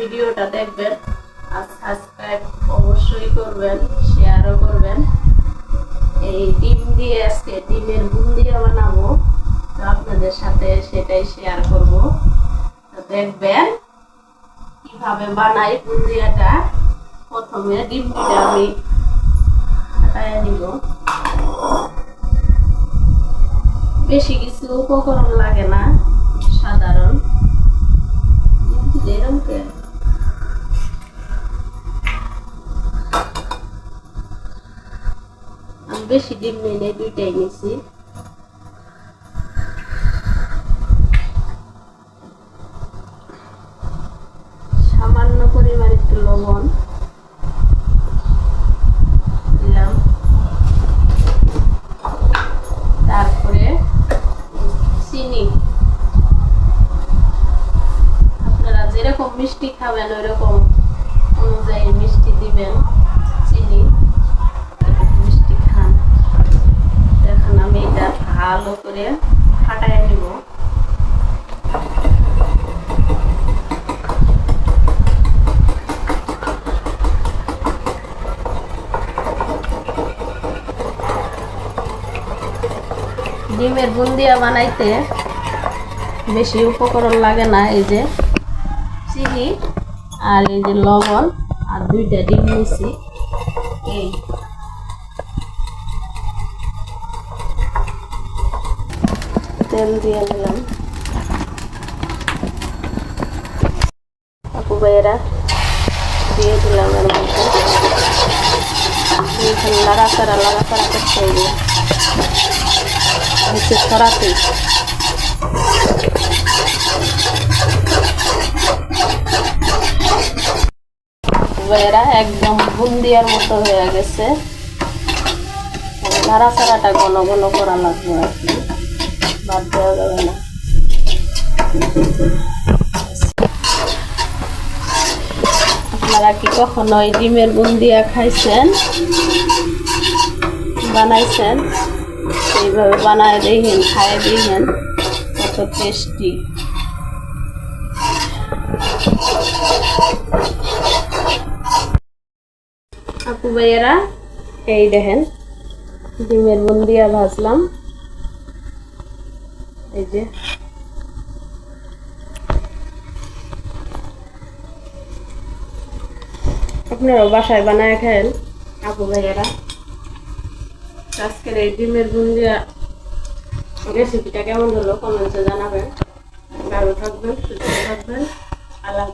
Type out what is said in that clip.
ভিডিওটা দেখবেন আর সাবস্ক্রাইব অবশ্যই করবেন শেয়ারও করবেন। এই ডিম দিয়ে আজকে, ডিমের বুন্দিয়া বানাবো, তো আপনাদের সাথে সেটাই শেয়ার করব। তো দেখবেন কীভাবে বানাই বুন্দিয়াটা প্রথমে ডিমটা আমি নিব। বেশি কিছু উপকরণ লাগে না। বেশি ডিম নেই, নাই, দুইটাই নিছি সামান্য পরিমাণ একটু লবণ দিলাম। তারপরে চিনি। আপনারা যেরকম মিষ্টি খাবেন, ওইরকম অনুযায়ী মিষ্টি দিবেন চিনি যতটুকু মিষ্টি খান এখন আমি এটা ভালো করে ফাটাই নিব ডিমের বুন্দিয়া বানাইতে বেশি উপকরণ লাগে না, এই যে চিনি আর এই যে লবণ আর দুইটা ডিম নিছি। এই। তেল দিয়ে নিলাম আপু ভাইয়েরা, দিয়ে দিলাম এর মধ্যে। লাড়াচাড়া লাড়াচাড়া করতে হবে। নিচে ছড়াতে এরা একদম বুন্দিয়ার মতো হয়ে গেছে। নাড়াচাড়াটা ঘন ঘন করা লাগবে আর কি। বাদ দেওয়া যাবে না। আপনারা কি কখনো ডিমের বুন্দিয়া খাইছেন? বানাইছেন? এইভাবে বানায় দেখেন খায় দেখেন কত টেস্টি আপু ভাইয়েরা, এই দেখেন, ডিমের বুন্দিয়া ভাজলাম। এই যে। আপনারাও বাসায় বানায় খায়েন, আপু ভাইয়েরা। আজকের এই ডিমের বুন্দিয়া রেসিপিটা কেমন হলো? কমেন্টে জানাবেন। ভালো থাকবেন সুস্থ থাকবেন। আল্লাহ।